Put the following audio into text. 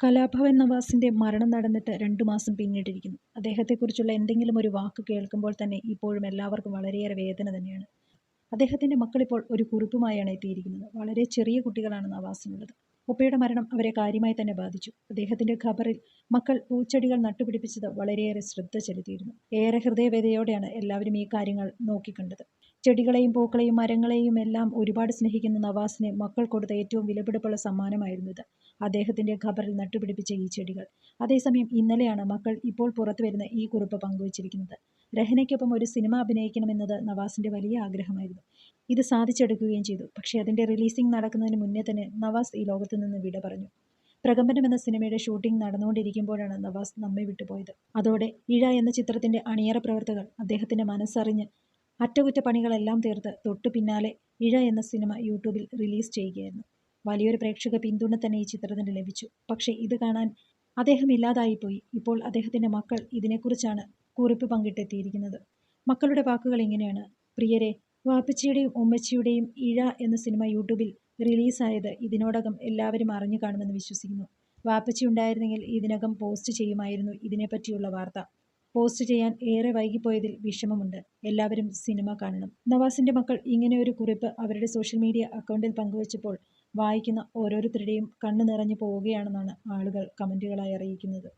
കലാഭവൻ നവാസിന്റെ മരണം നടന്നിട്ട് രണ്ടു മാസം പിന്നിട്ടിരിക്കുന്നു. അദ്ദേഹത്തെക്കുറിച്ചുള്ള എന്തെങ്കിലും ഒരു വാക്ക് കേൾക്കുമ്പോൾ തന്നെ ഇപ്പോഴും എല്ലാവർക്കും വളരെയേറെ വേദന തന്നെയാണ്. അദ്ദേഹത്തിന്റെ മക്കളിപ്പോൾ ഒരു കുറിപ്പുമായാണ് എത്തിയിരിക്കുന്നത്. വളരെ ചെറിയ കുട്ടികളാണ് നവാസിനുള്ളത്. ഉപ്പയുടെ മരണം അവരെ കാര്യമായി തന്നെ ബാധിച്ചു. അദ്ദേഹത്തിന്റെ ഖബറിൽ മക്കൾ പൂച്ചെടികൾ നട്ടുപിടിപ്പിച്ചത് വളരെയേറെ ശ്രദ്ധ ചെലുത്തിയിരുന്നു. ഏറെ ഹൃദയവേദയോടെയാണ് എല്ലാവരും ഈ കാര്യങ്ങൾ നോക്കിക്കണ്ടത്. ചെടികളെയും പൂക്കളെയും മരങ്ങളെയും എല്ലാം ഒരുപാട് സ്നേഹിക്കുന്ന നവാസിന് മക്കൾ കൊടുത്ത ഏറ്റവും വിലപിടിപ്പുള്ള സമ്മാനമായിരുന്നു ഇത്. അദ്ദേഹത്തിന്റെ ഖബറിൽ നട്ടുപിടിപ്പിച്ച ഈ ചെടികൾ. അതേസമയം ഇന്നലെയാണ് മക്കൾ ഇപ്പോൾ പുറത്തു വരുന്ന ഈ കുറിപ്പ് പങ്കുവച്ചിരിക്കുന്നത്. രഹനയ്ക്കൊപ്പം ഒരു സിനിമ അഭിനയിക്കണമെന്നത് നവാസിന്റെ വലിയ ആഗ്രഹമായിരുന്നു. ഇത് സാധിച്ചെടുക്കുകയും ചെയ്തു. പക്ഷേ അതിന്റെ റിലീസിംഗ് നടക്കുന്നതിന് മുന്നേ തന്നെ നവാസ് ഈ ലോകത്ത് നിന്ന് വിട പറഞ്ഞു. പ്രകമ്പനം എന്ന സിനിമയുടെ ഷൂട്ടിംഗ് നടന്നുകൊണ്ടിരിക്കുമ്പോഴാണ് നവാസ് നമ്മെ വിട്ടുപോയത്. അതോടെ ഇഴ എന്ന ചിത്രത്തിന്റെ അണിയറ പ്രവർത്തകർ അദ്ദേഹത്തിന്റെ മനസ്സറിഞ്ഞ് അറ്റകുറ്റപ്പണികളെല്ലാം തീർത്ത് തൊട്ടു പിന്നാലെ ഇഴ എന്ന സിനിമ യൂട്യൂബിൽ റിലീസ് ചെയ്യുകയായിരുന്നു. വലിയൊരു പ്രേക്ഷക പിന്തുണ തന്നെ ഈ ചിത്രത്തിന് ലഭിച്ചു. പക്ഷേ ഇത് കാണാൻ അദ്ദേഹം ഇല്ലാതായിപ്പോയി. ഇപ്പോൾ അദ്ദേഹത്തിന്റെ മക്കൾ ഇതിനെക്കുറിച്ചാണ് കുറിപ്പ് പങ്കിട്ടെത്തിയിരിക്കുന്നത്. മക്കളുടെ വാക്കുകൾ ഇങ്ങനെയാണ്. പ്രിയരെ വാപ്പച്ചിയുടെയും ഉമ്മച്ചിയുടെയും ഇഴ എന്ന സിനിമ യൂട്യൂബിൽ റിലീസായത് ഇതിനോടകം എല്ലാവരും അറിഞ്ഞു കാണുമെന്ന് വിശ്വസിക്കുന്നു. വാപ്പച്ചി ഉണ്ടായിരുന്നെങ്കിൽ ഇതിനകം പോസ്റ്റ് ചെയ്യുമായിരുന്നു ഇതിനെപ്പറ്റിയുള്ള വാർത്ത. പോസ്റ്റ് ചെയ്യാൻ ഏറെ വൈകിപ്പോയതിൽ വിഷമമുണ്ട്. എല്ലാവരും സിനിമ കാണണം. നവാസിന്റെ മക്കൾ ഇങ്ങനെ ഒരു കുറിപ്പ് അവരുടെ സോഷ്യൽ മീഡിയ അക്കൗണ്ടിൽ പങ്കുവച്ചപ്പോൾ വായിക്കുന്ന ഓരോരുത്തരുടെയും കണ്ണു നിറഞ്ഞു പോവുകയാണെന്നാണ് ആളുകൾ കമന്റുകളായി അറിയിക്കുന്നത്.